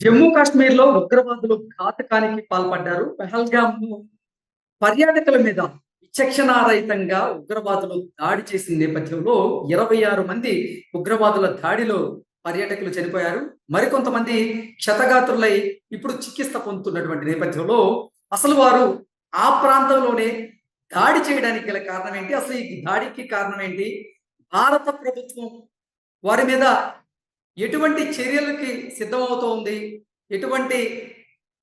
జమ్మూ కాశ్మీర్లో ఉగ్రవాదులు ఘాతకానికి పాల్పడ్డారు. పెహల్గామ్ పర్యాటకుల మీద విచక్షణారహితంగా ఉగ్రవాదులు దాడి చేసిన నేపథ్యంలో ఇరవై ఆరు మంది ఉగ్రవాదుల దాడిలో పర్యాటకులు చనిపోయారు. మరికొంతమంది క్షతగాత్రులై ఇప్పుడు చికిత్స పొందుతున్నటువంటి నేపథ్యంలో అసలు వారు ఆ ప్రాంతంలోనే దాడి చేయడానికి గల కారణం ఏంటి? అసలు ఈ దాడికి కారణం ఏంటి? భారత ప్రభుత్వం వారి మీద ఎటువంటి చర్యలకి సిద్ధమవుతోంది? ఎటువంటి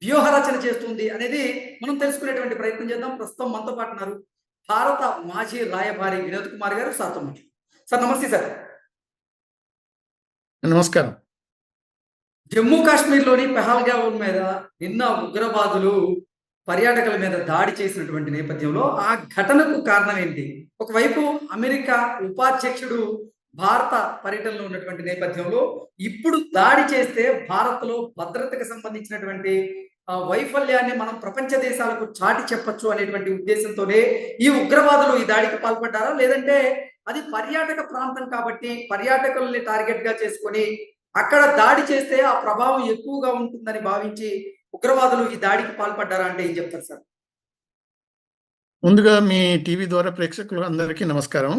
వ్యూహ రచన చేస్తుంది అనేది మనం తెలుసుకునేటువంటి ప్రయత్నం చేద్దాం. ప్రస్తుతం మనతో పాటు ఉన్నారు భారత మాజీ రాయబారి వినోద్ కుమార్ గారు. సార్తో మాట్లాడు సార్ నమస్తే సార్. నమస్కారం. జమ్మూ కాశ్మీర్లోని పెహల్గావ్ మీద నిన్న ఉగ్రవాదులు పర్యాటకుల మీద దాడి చేసినటువంటి నేపథ్యంలో ఆ ఘటనకు కారణం ఏంటి? ఒకవైపు అమెరికా ఉపాధ్యక్షుడు భారత పర్యటనలో ఉన్నటువంటి నేపథ్యంలో ఇప్పుడు దాడి చేస్తే భారత్లో భద్రతకు సంబంధించినటువంటి వైఫల్యాన్ని మనం ప్రపంచ దేశాలకు చాటి చెప్పచ్చు అనేటువంటి ఉద్దేశంతోనే ఈ ఉగ్రవాదులు ఈ దాడికి పాల్పడ్డారా? లేదంటే అది పర్యాటక ప్రాంతం కాబట్టి పర్యాటకుల్ని టార్గెట్గా చేసుకొని అక్కడ దాడి చేస్తే ఆ ప్రభావం ఎక్కువగా ఉంటుందని భావించి ఉగ్రవాదులు ఈ దాడికి పాల్పడ్డారా అంటే ఏం చెప్తారు సార్? ముందుగా మీ టీవీ ద్వారా ప్రేక్షకులు అందరికీ నమస్కారం.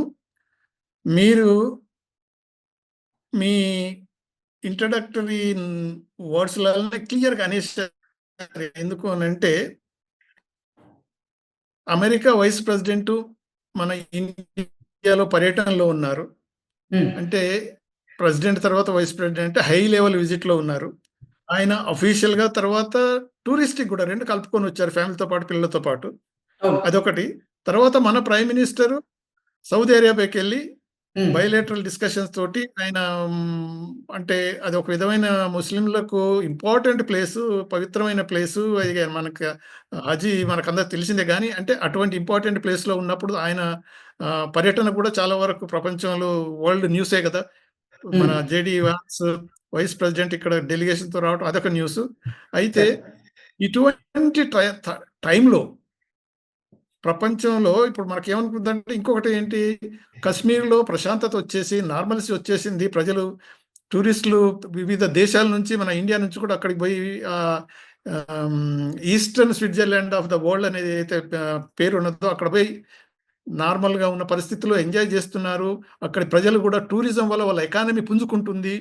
మీరు మీ ఇంట్రడక్టరీ వర్డ్స్లలో క్లియర్గా అనేసారు. ఎందుకు అని అంటే అమెరికా వైస్ ప్రెసిడెంట్ మన ఇండియాలో పర్యటనలో ఉన్నారు. అంటే ప్రెసిడెంట్ తర్వాత వైస్ ప్రెసిడెంట్ హై లెవెల్ విజిట్లో ఉన్నారు. ఆయన అఫీషియల్గా తర్వాత టూరిస్టిక్ కూడా రెండు కలుపుకొని వచ్చారు ఫ్యామిలీతో పాటు పిల్లలతో పాటు. అదొకటి. తర్వాత మన ప్రైమ్ మినిస్టర్ సౌదీ అరేబియాకి వెళ్ళి. బయలేటరల్ డిస్కషన్స్ తోటి ఆయన అంటే అది ఒక విధమైన ముస్లింలకు ఇంపార్టెంట్ ప్లేస్ పవిత్రమైన ప్లేస్. అది మనకు హజీ మనకు అందరికి తెలిసిందే. కానీ అంటే అటువంటి ఇంపార్టెంట్ ప్లేస్లో ఉన్నప్పుడు ఆయన పర్యటన కూడా చాలా వరకు ప్రపంచంలో వరల్డ్ న్యూసే కదా. మన. జేడి వాన్స్ వైస్ ప్రెసిడెంట్ ఇక్కడ డెలిగేషన్తో రావడం అదొక న్యూస్. అయితే ఇటువంటి టైంలో ప్రపంచంలో ఇప్పుడు మనకి ఏమనుకుందంటే ఇంకొకటి ఏంటి? కశ్మీర్లో ప్రశాంతత వచ్చేసి నార్మల్సీ వచ్చేసింది. ప్రజలు టూరిస్టులు వివిధ దేశాల నుంచి మన ఇండియా నుంచి కూడా అక్కడికి పోయి eastern Switzerland of the world అనేది అయితే పేరు ఉన్నదో అక్కడ పోయి నార్మల్గా ఉన్న పరిస్థితుల్లో ఎంజాయ్ చేస్తున్నారు. అక్కడి ప్రజలు కూడా టూరిజం వల్ల వాళ్ళ ఎకానమీ పుంజుకుంటుంది.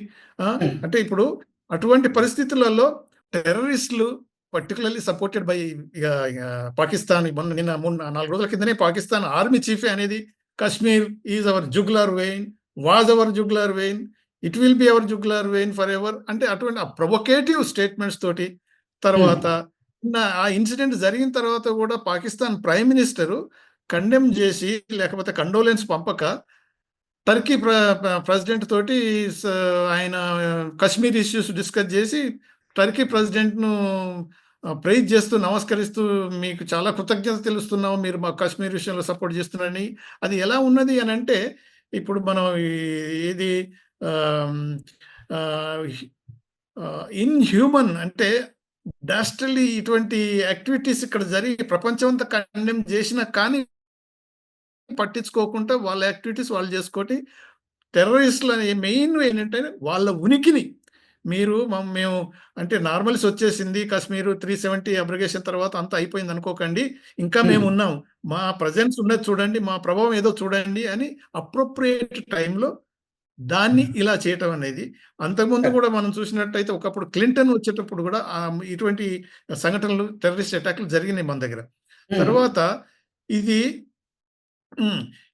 అంటే ఇప్పుడు అటువంటి పరిస్థితులలో టెర్రరిస్టులు పర్టికులర్లీ సపోర్టెడ్ బై పాకిస్తాన్ మొన్న నిన్న మూడు నాలుగు రోజుల కిందనే పాకిస్తాన్ ఆర్మీ చీఫ్ అనేది Kashmir is our jugular vein was our jugular vein it will be our jugular vein forever అంటే అటువంటి ఆ ప్రొవొకేటివ్ స్టేట్మెంట్స్ తోటి తర్వాత నిన్న ఆ ఇన్సిడెంట్ జరిగిన తర్వాత కూడా పాకిస్తాన్ ప్రైమ్ మినిస్టర్ కండెమ్ చేసి లేకపోతే కండోలెన్స్ పంపక టర్కీ ప్ర ప్రెసిడెంట్ తోటి ఆయన కశ్మీర్ ఇష్యూస్ డిస్కస్ చేసి టర్కీ ప్రెసిడెంట్ను ప్రైజ్ చేస్తూ నమస్కరిస్తూ మీకు చాలా కృతజ్ఞత తెలుస్తున్నాము. మీరు మా కాశ్మీర్ విషయంలో సపోర్ట్ చేస్తున్నారని. అది ఎలా ఉన్నది అని అంటే ఇప్పుడు మనం ఇది ఇన్ హ్యూమన్ అంటే డాస్టల్లీ ఇటువంటి యాక్టివిటీస్ ఇక్కడ జరిగి ప్రపంచం అంతా కండెమ్ చేసినా కానీ పట్టించుకోకుండా వాళ్ళ యాక్టివిటీస్ వాళ్ళు చేసుకోటి టెర్రరిస్టులు అనే మెయిన్ ఏంటంటే వాళ్ళ ఉనికిని మీరు మమ్- మేము అంటే నార్మల్స్ వచ్చేసింది కాశ్మీర్ త్రీ సెవెంటీ అబ్రిగేషన్ తర్వాత అంతా అయిపోయింది అనుకోకండి. ఇంకా మేము. ఉన్నాం మా ప్రజెన్స్ ఉన్నది చూడండి మా ప్రభావం ఏదో చూడండి అని అప్రోప్రియేట్ టైంలో దాన్ని ఇలా చేయటం అనేది. అంతకుముందు కూడా మనం చూసినట్టయితే ఒకప్పుడు క్లింటన్ వచ్చేటప్పుడు కూడా ఇటువంటి సంఘటనలు టెర్రరిస్ట్ అటాక్లు జరిగినాయి మన దగ్గర. తర్వాత ఇది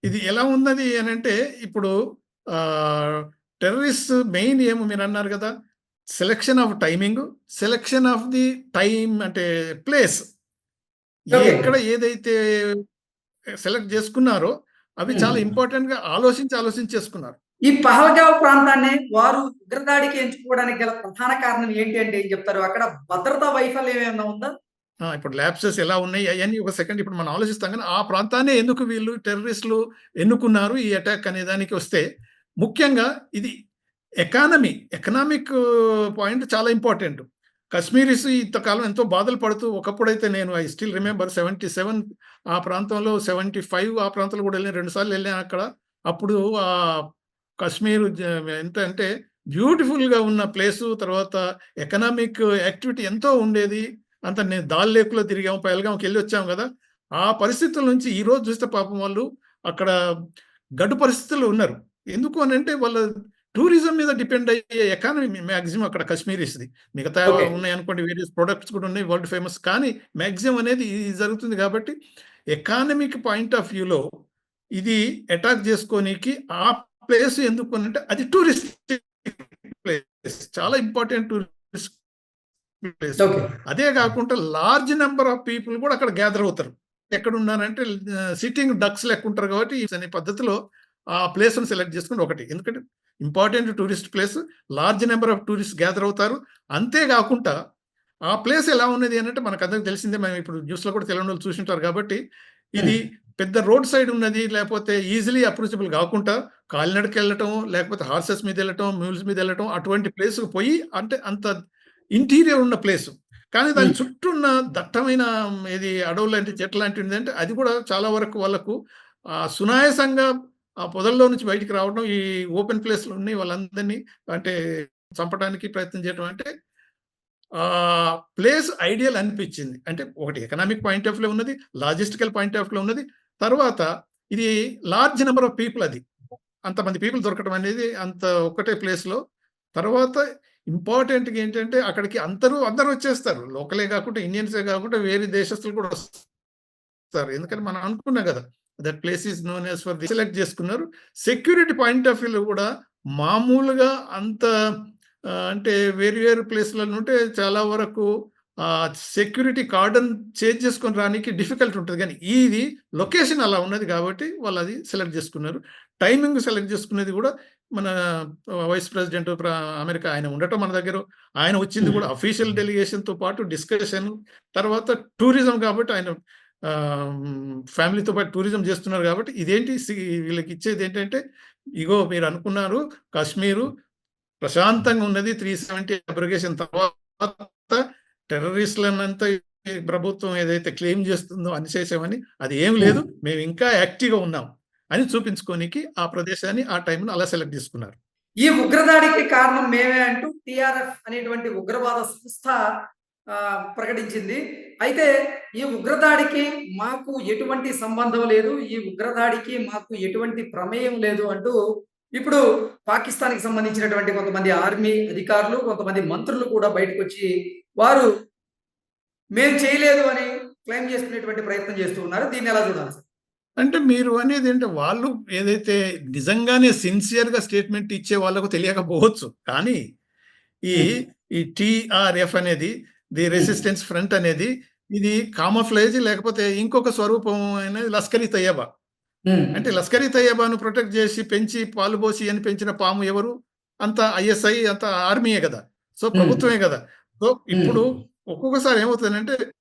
ఇది ఎలా ఉన్నది అని అంటే ఇప్పుడు టెర్రరిస్ట్ మెయిన్ ఏమో మీరు అన్నారు కదా? Selection of timing selection of the time అంటే ప్లేస్. ఎక్కడ ఏదైతే సెలెక్ట్ చేసుకున్నారో అవి చాలా Hmm. ఇంపార్టెంట్గా ఆలోచించి ఆలోచించి చేసుకున్నారు ఈ పహల్గావ్ ప్రాంతాన్ని వారు ఉగ్రదాడికి ఎంచుకోవడానికి గల ప్రధాన కారణం ఏంటి అంటే ఏం చెప్తారు? అక్కడ భద్రతా వైఫల్యం ఏమైనా ఉందా? ఇప్పుడు ల్యాబ్సెస్ ఎలా ఉన్నాయి? అవన్నీ ఒక సెకండ్ ఇప్పుడు మనం ఆలోచిస్తాం కానీ ఆ ప్రాంతాన్ని ఎందుకు వీళ్ళు టెర్రరిస్టులు ఎన్నుకున్నారు? ఈ అటాక్ అనే దానికి వస్తే ముఖ్యంగా ఇది ఎకానమీ ఎకనామిక్ పాయింట్ చాలా ఇంపార్టెంట్ కశ్మీరీస్ ఇంతకాలం ఎంతో బాధలు పడుతూ ఒకప్పుడైతే నేను I still remember seventy seven ఆ ప్రాంతంలో సెవెంటీ ఫైవ్ ఆ ప్రాంతంలో కూడా వెళ్ళాను రెండుసార్లు వెళ్ళాను అక్కడ. అప్పుడు ఆ కశ్మీర్ ఎంత అంటే బ్యూటిఫుల్గా ఉన్న ప్లేసు తర్వాత ఎకనామిక్ యాక్టివిటీ ఎంతో ఉండేది. అంత నేను దాల్ లేకులో తిరిగాము పైల్గాంకి వెళ్ళి వచ్చాము కదా. ఆ పరిస్థితుల నుంచి ఈరోజు చూస్తే పాపం వాళ్ళు అక్కడ గడ్డు పరిస్థితులు ఉన్నారు. ఎందుకు అని అంటే వాళ్ళ టూరిజం మీద డిపెండ్ అయ్యే ఎకానమీ మ్యాక్సిమం అక్కడ కాశ్మీరీస్ది. మిగతా. ఉన్నాయి అనుకోండి వేరియస్ ప్రొడక్ట్స్ కూడా ఉన్నాయి వరల్డ్ ఫేమస్. కానీ మ్యాక్సిమం అనేది ఇది జరుగుతుంది కాబట్టి ఎకానమిక్ పాయింట్ ఆఫ్ వ్యూలో ఇది అటాక్ చేసుకోనికి ఆ ప్లేస్ ఎందుకు అంటే అది టూరిస్ట్ ప్లేస్ చాలా ఇంపార్టెంట్ టూరిస్ట్ ప్లేస్. అదే కాకుండా లార్జ్ నెంబర్ ఆఫ్ పీపుల్ కూడా అక్కడ గ్యాదర్ అవుతారు. ఎక్కడ ఉన్నారంటే సిట్టింగ్ డక్స్ లెక్క ఉంటారు కాబట్టి ఈ అనే పద్ధతిలో ఆ ప్లేస్ సెలెక్ట్ చేసుకుని ఒకటి. ఎందుకంటే important tourist place large number of tourist gather అవుతారు. అంతేకాకుండా ఆ ప్లేస్ ఎలా ఉన్నది అని అంటే మనకు అందరికి తెలిసిందే మేము ఇప్పుడు న్యూస్లో కూడా తెలియని వాళ్ళు చూసింటారు కాబట్టి ఇది పెద్ద రోడ్ సైడ్ ఉన్నది లేకపోతే ఈజీలీ అప్రోచబుల్ కాకుండా కాలినడకి వెళ్ళటం లేకపోతే హార్సెస్ మీద వెళ్ళటం మ్యూల్స్ మీద వెళ్ళటం అటువంటి ప్లేస్ పోయి అంటే అంత ఇంటీరియర్ ఉన్న ప్లేస్. కానీ దాని. చుట్టూ ఉన్న దట్టమైన ఇది అడవులు లాంటి చెట్లు లాంటివి అంటే అది కూడా చాలా వరకు వాళ్ళకు సునాయాసంగా ఆ పొదల్లో నుంచి బయటికి రావడం ఈ ఓపెన్ ప్లేస్లు ఉన్నాయి వాళ్ళందరినీ అంటే చంపడానికి ప్రయత్నం చేయడం అంటే ప్లేస్ ఐడియల్ అనిపించింది. అంటే ఒకటి ఎకనామిక్ పాయింట్ ఆఫ్ వ్యూ ఉన్నది లాజిస్టికల్ పాయింట్ ఆఫ్ వ్యూ ఉన్నది. తర్వాత ఇది లార్జ్ నెంబర్ ఆఫ్ పీపుల్ అది. అంతమంది పీపుల్ దొరకడం అనేది అంత ఒక్కటే ప్లేస్లో. తర్వాత ఇంపార్టెంట్గా ఏంటంటే అక్కడికి అందరూ అందరూ వచ్చేస్తారు. లోకలే కాకుండా ఇండియన్సే కాకుండా వేరే దేశస్తులు కూడా వస్తారు. ఎందుకంటే మనం అనుకున్నాం కదా. That place is known as for select చేసుకున్నారు. సెక్యూరిటీ పాయింట్ ఆఫ్ వ్యూలో కూడా మామూలుగా అంత అంటే వేరు వేరు ప్లేస్లలో ఉంటే చాలా వరకు సెక్యూరిటీ కార్డన్ చేంజ్ చేసుకొని రానికి డిఫికల్ట్ ఉంటుంది. కానీ ఇది లొకేషన్ అలా ఉన్నది కాబట్టి వాళ్ళు అది సెలెక్ట్ చేసుకున్నారు. టైమింగ్ సెలెక్ట్ చేసుకునేది కూడా మన వైస్ ప్రెసిడెంట్ అమెరికా ఆయన ఉండటం మన దగ్గర. ఆయన వచ్చింది కూడా అఫీషియల్ డెలిగేషన్తో పాటు డిస్కషన్ తర్వాత టూరిజం కాబట్టి ఆయన ఫ్యామిలీతో పాటు టూరిజం చేస్తున్నారు కాబట్టి ఇదేంటి వీళ్ళకి ఇచ్చేది ఏంటంటే ఇగో మీరు అనుకున్నారు కాశ్మీరు ప్రశాంతంగా ఉన్నది త్రీ సెవెంటీ అబ్రిగేషన్ తర్వాత టెర్రరిస్టులనంతా ప్రభుత్వం ఏదైతే క్లెయిమ్ చేస్తుందో అనిచేసామని అది ఏం లేదు మేము ఇంకా యాక్టివ్గా ఉన్నాం అని చూపించుకోనికి ఆ ప్రదేశాన్ని ఆ టైంలో అలా సెలెక్ట్ చేసుకున్నారు. ఈ ఉగ్రదాడికి కారణం మేమే అంటూ టిఆర్ఎఫ్ అనేటువంటి ఉగ్రవాద సంస్థ ప్రకటించింది. అయితే ఈ ఉగ్రదాడికి మాకు ఎటువంటి సంబంధం లేదు ఈ ఉగ్రదాడికి మాకు ఎటువంటి ప్రమేయం లేదు అంటూ ఇప్పుడు పాకిస్తాన్కి సంబంధించినటువంటి కొంతమంది ఆర్మీ అధికారులు కొంతమంది మంత్రులు కూడా బయటకు వచ్చి వారు మేము చేయలేదు అని క్లెయిమ్ చేసుకునేటువంటి ప్రయత్నం చేస్తూ ఉన్నారు. దీన్ని ఎలా చూడాలి అంటే మీరు అనేది ఏంటంటే వాళ్ళు ఏదైతే నిజంగానే సిన్సియర్గా స్టేట్మెంట్ ఇచ్చే వాళ్ళకు తెలియకపోవచ్చు. కానీ ఈ ఈ టిఆర్ఎఫ్ అనేది ది రెసిస్టెన్స్ ఫ్రంట్ అనేది ఇది కామఫ్లేజ్ లేకపోతే ఇంకొక స్వరూపం అనేది లస్కరీ తయ్యబా. అంటే లస్కరీ తయ్యబాను ప్రొటెక్ట్ చేసి పెంచి పాలు పోసి అని పెంచిన పాము ఎవరు? అంత ఐఎస్ఐ అంత ఆర్మీయే కదా. సో ప్రభుత్వమే కదా. సో ఇప్పుడు ఒక్కొక్కసారి ఏమవుతుందంటే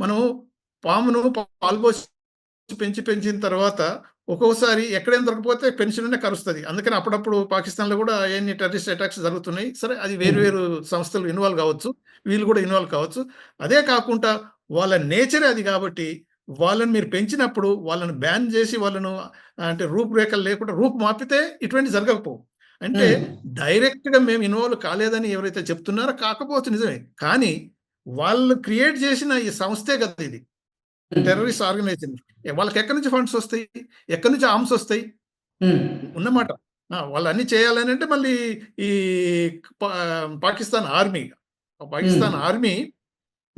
మనం పామును పాలు పోసి పెంచి పెంచిన తర్వాత ఒక్కొక్కసారి ఎక్కడేం దొరకపోతే పెన్షన్ కరుస్తుంది. అందుకని అప్పుడప్పుడు పాకిస్తాన్లో కూడా ఎన్ని టెర్రరిస్ట్ అటాక్స్ జరుగుతున్నాయి. సరే అది వేరు వేరు సంస్థలు ఇన్వాల్వ్ కావచ్చు వీళ్ళు కూడా ఇన్వాల్వ్ కావచ్చు. అదే కాకుండా వాళ్ళ నేచరే అది కాబట్టి వాళ్ళని మీరు పెంచినప్పుడు వాళ్ళని బ్యాన్ చేసి వాళ్ళను అంటే రూపురేఖలు లేకుండా రూపు మాపితే ఇటువంటి జరగకపోవు. అంటే డైరెక్ట్గా మేము ఇన్వాల్వ్ కాలేదని ఎవరైతే చెప్తున్నారో కాకపోవచ్చు నిజమే. కానీ వాళ్ళు క్రియేట్ చేసిన ఈ సంస్థే కదా ఇది. Terrorist organisation. వాళ్ళకి ఎక్కడి నుంచి ఫండ్స్ వస్తాయి? ఎక్కడి నుంచి ఆర్మ్స్ వస్తాయి? ఉన్నమాట. ఆ, వాళ్ళు అన్ని చేయాలని అంటే మళ్ళీ ఈ పాకిస్తాన్ ఆర్మీ. పాకిస్తాన్ ఆర్మీ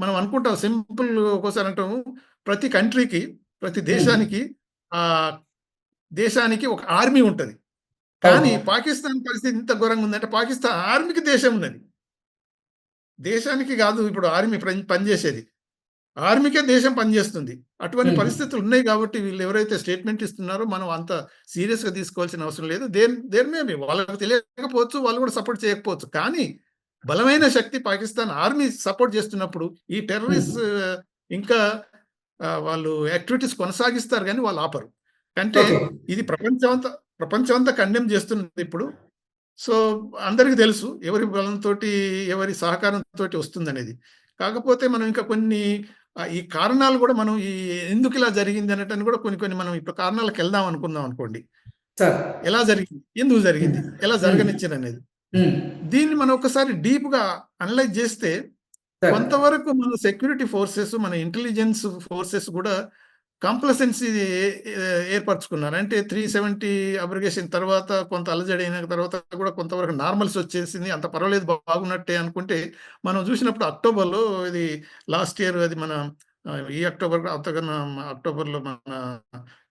మనం అనుకుంటాం సింపుల్ ఒక్కోసారి అంటాము ప్రతి కంట్రీకి ప్రతి దేశానికి ఆ దేశానికి ఒక ఆర్మీ ఉంటది. కానీ. పాకిస్తాన్ పరిస్థితి ఇంత ఘోరంగా ఉందంటే పాకిస్తాన్ ఆర్మీకి దేశం ఉన్నది. దేశానికి కాదు ఇప్పుడు ఆర్మీ పని- పనిచేసేది. ఆర్మీకే దేశం పనిచేస్తుంది. అటువంటి. పరిస్థితులు ఉన్నాయి కాబట్టి వీళ్ళు ఎవరైతే స్టేట్మెంట్ ఇస్తున్నారో మనం అంత సీరియస్గా తీసుకోవాల్సిన అవసరం లేదు. మేబీ వాళ్ళకి తెలియకపోవచ్చు వాళ్ళు కూడా సపోర్ట్ చేయకపోవచ్చు. కానీ బలమైన శక్తి పాకిస్తాన్ ఆర్మీ సపోర్ట్ చేస్తున్నప్పుడు ఈ టెర్రరిస్ట్ ఇంకా వాళ్ళు యాక్టివిటీస్ కొనసాగిస్తారు కానీ వాళ్ళు ఆపరు. అంటే. ఇది ప్రపంచం అంతా ప్రపంచం అంతా కండెమ్ చేస్తున్నది ఇప్పుడు. సో అందరికీ తెలుసు ఎవరి బలంతో ఎవరి సహకారంతో వస్తుంది అనేది కాకపోతే మనం ఇంకా కొన్ని ఈ కారణాలు కూడా మనం ఈ ఎందుకు ఇలా జరిగింది అనేటని కూడా కొన్ని కొన్ని మనం ఇప్పుడు కారణాలకు వెళ్దాం అనుకుందాం అనుకోండి. ఎలా జరిగింది? ఎందుకు జరిగింది? ఎలా జరగనిచ్చారు అనేది. దీన్ని మనం ఒకసారి డీప్గా అనలైజ్ చేస్తే. కొంతవరకు మన సెక్యూరిటీ ఫోర్సెస్ మన ఇంటెలిజెన్స్ ఫోర్సెస్ కూడా కంప్లసెన్సీ ఏర్పరచుకున్నారు? అంటే త్రీ సెవెంటీ అబ్రిగేషన్ తర్వాత కొంత అలజడి అయిన తర్వాత కూడా కొంతవరకు నార్మల్స్ వచ్చేసింది. అంత పర్వాలేదు బాగున్నట్టే అనుకుంటే మనం చూసినప్పుడు అక్టోబర్లో ఇది లాస్ట్ ఇయర్ అది మన ఈ అక్టోబర్ అంతకన్నా అక్టోబర్లో మన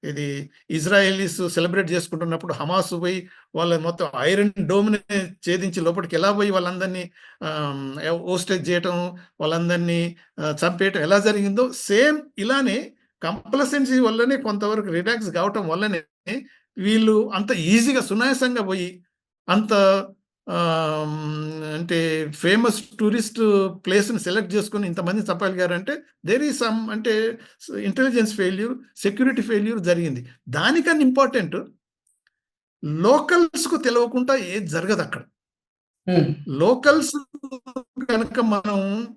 ఇది ఇజ్రాయలీస్ సెలబ్రేట్ చేసుకుంటున్నప్పుడు హమాస్ పోయి వాళ్ళ మొత్తం ఐరన్ డోమ్ని ఛేదించి లోపలికి ఎలా పోయి వాళ్ళందరినీ ఓస్టేజ్ చేయటం వాళ్ళందరినీ చంపేయటం ఎలా జరిగిందో సేమ్ ఇలానే కంపల్సెన్సీ వల్లనే కొంతవరకు రిలాక్స్ కావటం వల్లనే వీళ్ళు అంత ఈజీగా సునాయాసంగా పోయి అంత అంటే ఫేమస్ టూరిస్ట్ ప్లేస్ని సెలెక్ట్ చేసుకుని ఇంతమంది చంపగలిగారంటే దేర్ ఈ సమ్ అంటే ఇంటెలిజెన్స్ ఫెయిల్యూర్ సెక్యూరిటీ ఫెయిల్యూర్ జరిగింది. దానికన్నా ఇంపార్టెంట్ లోకల్స్కు తెలియకుండా ఏది జరగదు అక్కడ లోకల్స్ కనుక మనం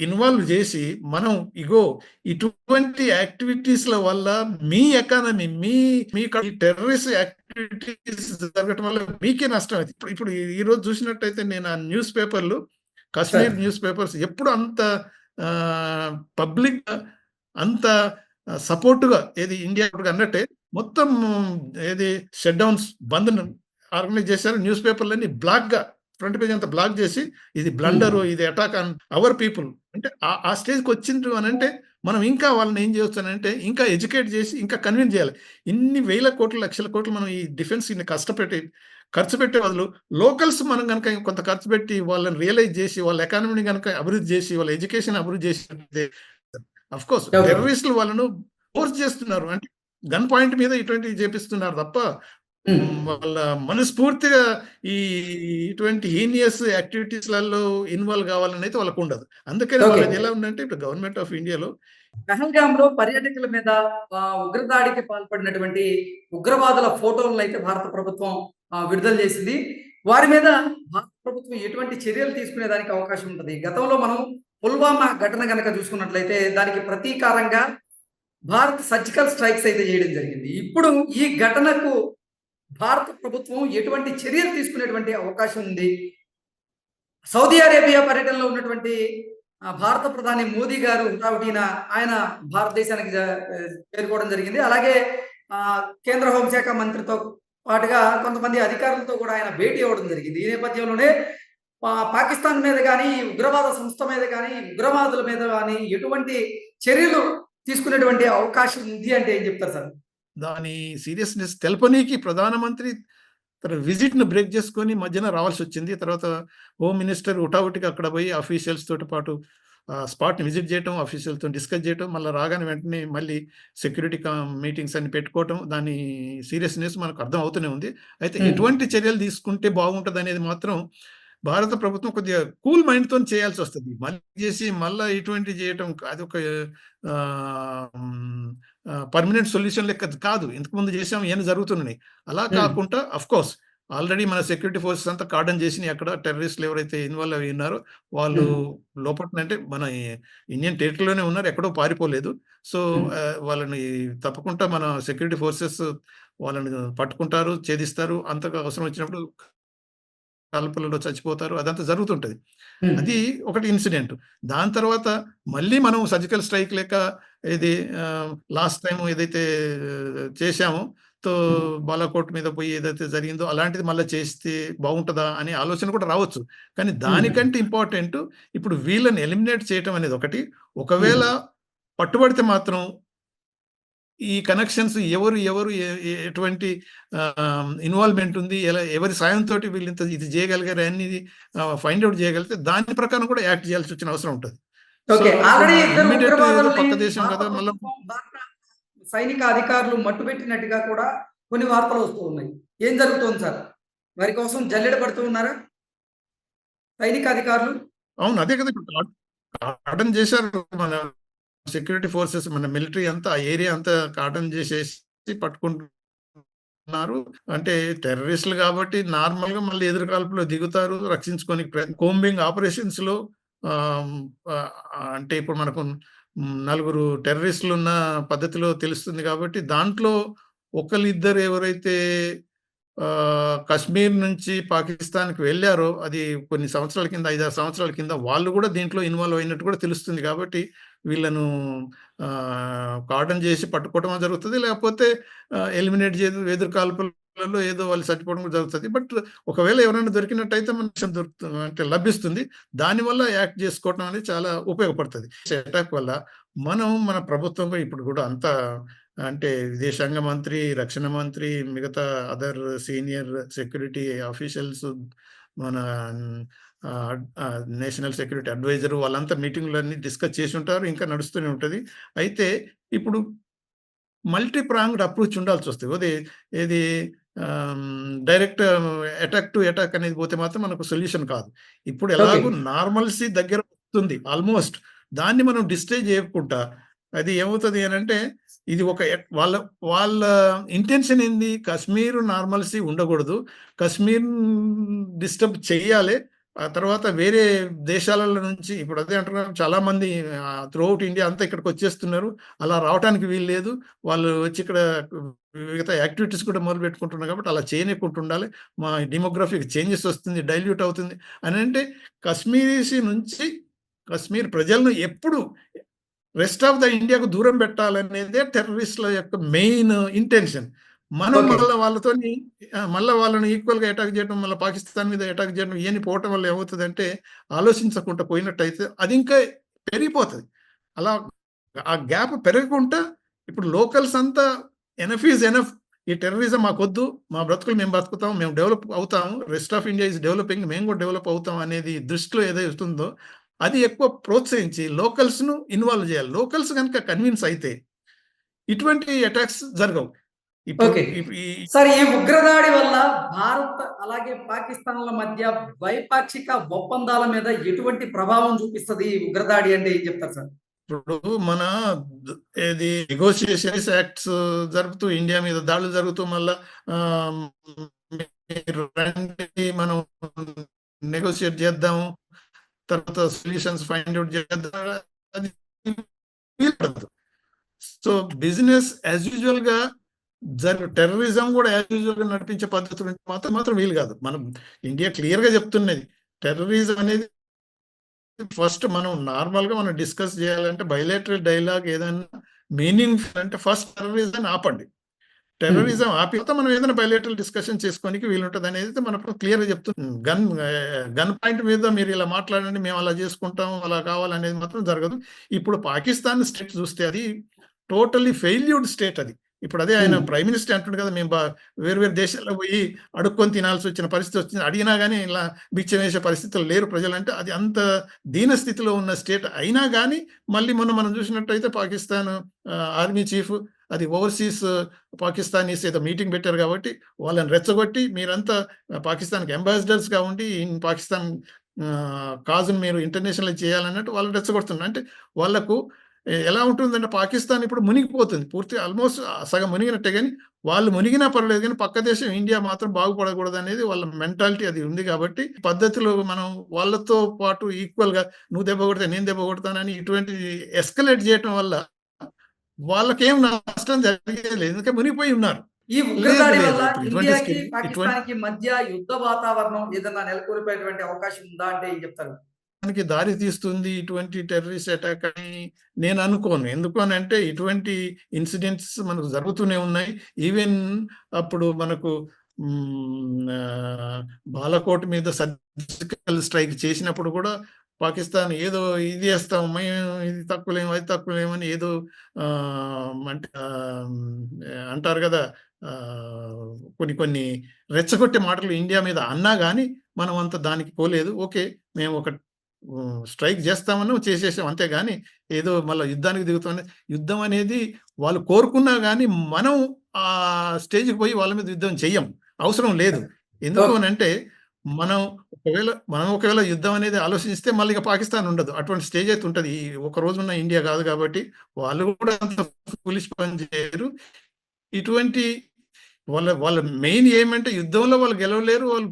ఇన్వాల్వ్ చేసి మనం ఇగో ఇటువంటి యాక్టివిటీస్ల వల్ల మీ ఎకానమీ మీ మీ టెర్రరిస్ట్ యాక్టివిటీస్ జరగటం వల్ల మీకే నష్టం అది ఇప్పుడు ఇప్పుడు ఈ- రోజు చూసినట్టయితే నేను ఆ న్యూస్ పేపర్లు కాశ్మీర్. న్యూస్ పేపర్స్ ఎప్పుడు అంత పబ్లిక్ అంత సపోర్టుగా ఏది ఇండియా అన్నట్టే మొత్తం ఏది షట్ డౌన్స్ బంద్ ఆర్గనైజ్ చేశారు న్యూస్ పేపర్లన్నీ బ్లాక్గా ఫ్రంట్ పేజ్ అంతా బ్లాక్ చేసి ఇది బ్లండర్ ఇది అటాక్ ఆన్ అవర్ పీపుల్ అంటే ఆ- ఆ స్టేజ్కి వచ్చిండ్రు అని అంటే మనం ఇంకా వాళ్ళని ఏం అంటే ఇంకా ఎడ్యుకేట్ చేసి ఇంకా కన్విన్స్ చేయాలి. ఇన్ని వేల కోట్లు లక్షల కోట్లు మనం ఈ డిఫెన్స్ ఇన్ని కష్టపెట్టి ఖర్చు పెట్టే బదులు లోకల్స్ మనం కనుక కొంత ఖర్చు పెట్టి వాళ్ళని రియలైజ్ చేసి వాళ్ళ ఎకానమీని కనుక అభివృద్ధి చేసి వాళ్ళ ఎడ్యుకేషన్ అభివృద్ధి చేసి అఫ్ కోర్స్. టెర్రరిస్టులు వాళ్ళను ఫోర్స్ చేస్తున్నారు. అంటే గన్ పాయింట్ మీద ఇటువంటివి చేపిస్తున్నారు తప్ప వాళ్ళ మనస్ఫూర్తిగా ఈ ఇటువంటి హీనియస్ యాక్టివిటీస్లలో ఇన్వాల్వ్ కావాలని అయితే వాళ్ళకు ఉండదు అందుకని. వాళ్ళది ఎలా ఉందంటే ఇప్పుడు గవర్నమెంట్ ఆఫ్ ఇండియాలో పహల్గామ్లో పర్యాటకుల మీద ఆ, ఉగ్రదాడికి పాల్పడినటువంటి ఉగ్రవాదుల ఫోటోలను అయితే భారత ప్రభుత్వం ఆ, విడుదల చేసింది. వారి మీద భారత ప్రభుత్వం ఎటువంటి చర్యలు తీసుకునే దానికి అవకాశం ఉంటుంది? గతంలో మనం పుల్వామా ఘటన కనుక చూసుకున్నట్లయితే దానికి ప్రతీకారంగా భారత్ సర్జికల్ స్ట్రైక్స్ అయితే చేయడం జరిగింది. ఇప్పుడు ఈ ఘటనకు భారత ప్రభుత్వం ఎటువంటి చర్యలు తీసుకునేటువంటి అవకాశం ఉంది? సౌదీ అరేబియా పర్యటనలో ఉన్నటువంటి భారత ప్రధాని మోదీ గారు హుటాహుటిన ఆయన భారతదేశానికి చేరుకోవడం జరిగింది. అలాగే ఆ, కేంద్ర హోంశాఖ మంత్రితో పాటుగా కొంతమంది అధికారులతో కూడా ఆయన భేటీ అవ్వడం జరిగింది. ఈ నేపథ్యంలోనే పాకిస్తాన్ మీద కానీ ఉగ్రవాద సంస్థ మీద కానీ ఉగ్రవాదుల మీద కానీ ఎటువంటి చర్యలు తీసుకునేటువంటి అవకాశం ఉంది అంటే ఏం చెప్తారు సార్? దాని సీరియస్నెస్ తెలపనీకి ప్రధానమంత్రి తన విజిట్ను బ్రేక్ చేసుకొని మధ్యన రావాల్సి వచ్చింది తర్వాత హోమ్ మినిస్టర్ ఉటావుటికి అక్కడ పోయి అఫీషియల్స్ తోటి పాటు స్పాట్ని విజిట్ చేయటం అఫీషియల్తో డిస్కస్ చేయటం మళ్ళీ రాగానే వెంటనే మళ్ళీ సెక్యూరిటీ మీటింగ్స్ అన్ని పెట్టుకోవటం దాని సీరియస్నెస్ మనకు అర్థం అవుతూనే ఉంది. అయితే. ఎటువంటి చర్యలు తీసుకుంటే బాగుంటుంది అనేది మాత్రం భారత ప్రభుత్వం కొద్దిగా కూల్ మైండ్తో చేయాల్సి వస్తుంది మళ్ళీ చేసి మళ్ళీ ఇటువంటి చేయటం అది ఒక పర్మనెంట్ సొల్యూషన్ లెక్క కాదు. ఇంతకు ముందు చేసాం ఏం జరుగుతున్నాయి. అలా. కాకుండా అఫ్ కోర్స్ ఆల్రెడీ మన సెక్యూరిటీ ఫోర్సెస్ అంతా కార్డన్ చేసి అక్కడ టెర్రరిస్టులు ఎవరైతే ఇన్వాల్వ్ అయి ఉన్నారో వాళ్ళు లోపల అంటే మన ఇండియన్ టెరిటరీలోనే ఉన్నారు ఎక్కడో పారిపోలేదు. సో. వాళ్ళని తప్పకుండా మన సెక్యూరిటీ ఫోర్సెస్ వాళ్ళని పట్టుకుంటారు ఛేదిస్తారు. అంతగా అవసరం వచ్చినప్పుడు కల్పలలో చచ్చిపోతారు అదంతా జరుగుతుంటది. అది ఒకటి ఇన్సిడెంట్. దాని తర్వాత మళ్ళీ మనం సర్జికల్ స్ట్రైక్ లెక్క ఇది లాస్ట్ టైం ఏదైతే చేశామో తో బాలాకోట్ మీద పోయి ఏదైతే జరిగిందో అలాంటిది మళ్ళీ చేస్తే బాగుంటుందా అనే ఆలోచన కూడా రావచ్చు. కానీ దానికంటే ఇంపార్టెంట్ ఇప్పుడు వీళ్ళని ఎలిమినేట్ చేయటం అనేది ఒకటి. ఒకవేళ పట్టుబడితే మాత్రం ఈ కనెక్షన్స్ ఎవరు ఎవరు ఎటువంటి ఇన్వాల్వ్మెంట్ ఉంది ఎలా ఎవరి సాయంతో వీళ్ళు ఇంత ఇది చేయగలిగారు అనేది ఫైండ్ అవుట్ చేయగలిగితే దాని ప్రకారం కూడా యాక్ట్ చేయాల్సి వచ్చిన అవసరం ఉంటుంది. పక్క దేశం కదా మళ్ళీ సైనిక అధికారులు మట్టుపెట్టినట్టుగా కూడా కొన్ని వార్తలు వస్తూ ఉన్నాయి. ఏం జరుగుతోంది సార్? వారి కోసం జల్లెడ పడుతూ ఉన్నారా? సైనిక అధికారులు? అవును అదే కదా చేశారు మన సెక్యూరిటీ ఫోర్సెస్ మన మిలిటరీ అంతా ఆ ఏరియా అంతా కాటన్ చేసేసి పట్టుకుంటున్నారు. అంటే టెర్రరిస్టులు కాబట్టి నార్మల్గా మళ్ళీ ఎదురుకాల్పులో దిగుతారు రక్షించుకొని కోంబింగ్ ఆపరేషన్స్లో అంటే ఇప్పుడు మనకు నలుగురు టెర్రరిస్టులు ఉన్న పద్ధతిలో తెలుస్తుంది కాబట్టి దాంట్లో ఒకరిద్దరు ఎవరైతే కశ్మీర్ నుంచి పాకిస్తాన్‌కి వెళ్ళారో అది కొన్ని సంవత్సరాల కింద 5, 6 సంవత్సరాల కింద వాళ్ళు కూడా దీంట్లో ఇన్వాల్వ్ అయినట్టు కూడా తెలుస్తుంది కాబట్టి వీళ్ళను ఆహ్, కార్డన్ చేసి పట్టుకోవడం జరుగుతుంది. లేకపోతే ఎలిమినేట్ చేయడం ఎదురు కాల్పులలో ఏదో వాళ్ళు చచ్చిపోవడం కూడా బట్ ఒకవేళ ఎవరైనా దొరికినట్టయితే మనకు దొరుకుతుంది అంటే లభిస్తుంది. దానివల్ల యాక్ట్ చేసుకోవటం అనేది చాలా ఉపయోగపడుతుంది. అటాక్ వల్ల మనం మన ప్రభుత్వం ఇప్పుడు కూడా అంతా అంటే విదేశాంగ మంత్రి, రక్షణ మంత్రి, మిగతా అదర్ సీనియర్ సెక్యూరిటీ ఆఫీషియల్స్ మన నేషనల్ సెక్యూరిటీ అడ్వైజర్ వాళ్ళంతా మీటింగ్‌లన్నీ డిస్కస్ చేసుంటారు. ఇంకా నడుస్తూనే ఉంటది. అయితే ఇప్పుడు మల్టీ ప్రాంగ్డ్ అప్రోచ్ ఉండాల్సొస్తది. అదే ఏది డైరెక్ట్ అటాక్ టు అటాక్ అనేది పోతే మాత్రం మనకు సొల్యూషన్ కాదు. ఇప్పుడు. ఎలాగో నార్మల్సీ దగ్గర వస్తుంది ఆల్‌మోస్ట్. దాన్ని మనం డిస్టర్బ్ చేయకుండా అది ఏమవుతది అనంటే ఇది ఒక వాళ్ళ వాళ్ళ ఇంటెన్షన్ ఏంది? కశ్మీర్ నార్మల్సీ ఉండకూడదు. కశ్మీర్ డిస్టర్బ్ చెయ్యాలి. ఆ తర్వాత వేరే దేశాలలో నుంచి ఇప్పుడు అదే అంటున్నారు చాలామంది త్రూ త్రూఅవుట్ ఇండియా అంతా ఇక్కడికి వచ్చేస్తున్నారు అలా రావటానికి వీల్లేదు. వాళ్ళు వచ్చి ఇక్కడ మిగతా యాక్టివిటీస్ కూడా మొదలు పెట్టుకుంటున్నారు కాబట్టి అలా చేయనీయకుండా ఉండాలి. మా డెమోగ్రఫిక్ చేంజెస్ వస్తుంది. డైల్యూట్ అవుతుంది. అని అంటే కశ్మీరీస్ నుంచి కశ్మీర్ ప్రజలను ఎప్పుడు రెస్ట్ ఆఫ్ ద ఇండియాకు దూరం పెట్టాలనేదే టెర్రరిస్ట్‌ల యొక్క మెయిన్ ఇంటెన్షన్. మనం. మళ్ళా వాళ్ళతోని ఆహ్, మళ్ళా వాళ్ళని ఈక్వల్‌గా అటాక్ చేయడం, మళ్ళా పాకిస్తాన్ మీద అటాక్ చేయడం ఇయన్నీ పోవటం వల్ల ఏమవుతదంటే ఆలోచించకుండా పోయినట్టయితే అది ఇంకా పెరిగిపోతది. అలా ఆ గ్యాప్ పెరగకుండా ఇప్పుడు లోకల్స్ అంతా ఎనఫ్ ఈజ్ ఎనఫ్. ఈ టెర్రరిజం మాకొద్దు. మా బ్రతుకులు మేము బతుకుతాం. మేము డెవలప్ అవుతాము. Rest of India is developing. మేము కూడా డెవలప్ అవుతాం అనేది దృష్టిలో ఏదైతే ఉందో అది ఎక్కువ ప్రోత్సహించి లోకల్స్‌ను ఇన్వాల్వ్ చేయాలి. లోకల్స్ గనుక కన్విన్స్ అయితే ఇటువంటి అటాక్స్ జరగవు. ఓకే. సార్ ఈ ఉగ్రదాడి వల్ల భారత్ అలాగే పాకిస్తాన్‌ల మధ్య ద్వైపాక్షిక ఒప్పందాల మీద ఎటువంటి ప్రభావం చూపిస్తది ఈ ఉగ్రదాడి అంటే ఏం చెప్తారు సార్? ఇప్పుడు మన ద్ ఏది నెగోషియేషన్స్ యాక్ట్స్ జరుపుతూ ఇండియా మీద దాడులు జరుగుతూ మళ్ళా మనం నెగోషియేట్ చేద్దాము. తర్వాత సొల్యూషన్స్ ఫైండ్ ఔట్ చేద్దాం. సో బిజినెస్ యాజ్ యూజువల్‌గా దాని టెర్రరిజం కూడా యాజ్ యూజువల్‌గా నడిపించే పద్ధతులు ఉంటే మాత్రం మాత్రం వీలు కాదు. మనం ఇండియా క్లియర్‌గా చెప్తున్నది. టెర్రరిజం అనేది ఫస్ట్ మనం నార్మల్‌గా మనం డిస్కస్ చేయాలంటే బయలేటరల్ డైలాగ్ ఏదైనా మీనింగ్‌ఫుల్ అంటే ఫస్ట్ టెర్రరిజం ఆపండి. టెర్రరిజం ఆపి మనం ఏదైనా బైలేటరల్ డిస్కషన్ చేసుకోనికి అనేది మనం క్లియర్‌గా చెప్తున్నాం. గన్ గన్ పాయింట్ మీద మీరు ఇలా మాట్లాడండి. మేము అలా చేసుకుంటాం. అలా కావాలనేది మాత్రం జరగదు. ఇప్పుడు పాకిస్తాన్ స్టేట్ చూస్తే అది టోటల్లీ ఫెయిల్యూడ్ స్టేట్ అది. ఇప్పుడు అదే ఆయన. ప్రైమ్ మినిస్టర్ అంటుండు కదా! మేము బ వేరు వేరు దేశాల్లో పోయి అడుక్కొని తినాల్సొచ్చిన పరిస్థితి వచ్చింది. అడిగినా గాని ఇలా బిచ్చం వేసే పరిస్థితుల్లో లేరు ప్రజలంటే అది అంత దీన స్థితిలో ఉన్న స్టేట్ అయినా గాని మళ్ళీ మొన్న మనం చూసినట్టయితే పాకిస్తాన్ ఆర్మీ చీఫ్ అది ఓవర్‌సీస్ పాకిస్తానీస్ ఏదో మీటింగ్ పెట్టారు కాబట్టి వాళ్ళని రెచ్చగొట్టి మీరంతా పాకిస్తాన్‌కి అంబాసిడర్స్‌గా ఉండి ఇన్ పాకిస్తాన్ కాజ్‌ని మీరు ఇంటర్నేషనలైజ్ చేయాలన్నట్టు వాళ్ళని రెచ్చగొడుతున్నారు. అంటే వాళ్ళకు ఎలా ఉంటుందంటే పాకిస్తాన్ ఇప్పుడు మునిగిపోతుంది. పూర్తిగా ఆల్‌మోస్ట్ సగం మునిగినట్టే గాని వాళ్ళు మునిగినా పర్లేదు గాని పక్క దేశం ఇండియా మాత్రం బాగుపడకూడదనేది వాళ్ళ మెంటాలిటీ అది ఉంది కాబట్టి పద్ధతిలో మనం వాళ్ళతో పాటు ఈక్వల్‌గా నువ్వు దెబ్బ కొడితే నేను దెబ్బ కొడతానని ఇటువంటి ఎస్కలేట్ చేయటం వల్ల వాళ్ళకేం నష్టం జరిగేది లేదు. ఎందుకంటే మునిగిపోయి ఉన్నారు. ఈ ఉగ్రదాడి. వల్ల ఇండియాకి, ఇటువంటి పాకిస్తాన్‌కి మధ్య యుద్ధ వాతావరణం ఏదన్నా నెలకొల్పేటువంటి అవకాశం ఉందా అంటే ఏం చెప్తారు? దానికి దారి తీస్తుంది ఇటువంటి టెర్రరిస్ట్ అటాక్ అని నేను అనుకోను. ఎందుకు అనంటే ఇటువంటి ఇన్సిడెంట్స్ మనకు జరుగుతూనే ఉన్నాయి. ఈవెన్ అప్పుడు మనకు బాలకోట్ మీద సర్జికల్ స్ట్రైక్ చేసినప్పుడు కూడా పాకిస్తాన్ ఏదో ఇది చేస్తాం. మేము ఇది తక్కువలేము, అది తక్కువలేమని అని ఏదో అంటే అంటారు కదా! కొన్ని కొన్ని రెచ్చగొట్టే మాటలు ఇండియా మీద అన్నా కానీ మనం అంత దానికి పోలేదు. ఓకే. మేము ఒక స్ట్రైక్ చేస్తామన్నాం చేసేసాం అంతే గాని ఏదో మళ్ళా యుద్ధానికి దిగుతామని యుద్ధం అనేది వాళ్ళు కోరుకున్నా గాని మనం ఆ స్టేజ్‌కి పోయి వాళ్ళ మీద యుద్ధం చెయ్యం. అవసరం లేదు. ఎందుకు ఓకే. అనంటే మనం ఒకవేళ మనం ఒకవేళ యుద్ధం అనేది ఆలోచిస్తే మళ్ళీ ఇక పాకిస్తాన్ ఉండదు. అటువంటి స్టేజ్ అయితే ఉంటది. ఈ ఒక రోజున్న ఇండియా కాదు కాబట్టి వాళ్ళు కూడా అంత ఫూలిష్ పని చేయరు. ఇటువంటి వాళ్ళ వాళ్ళ మెయిన్ ఏమంటే యుద్ధంలో వాళ్ళు గెలవలేరు. వాళ్ళు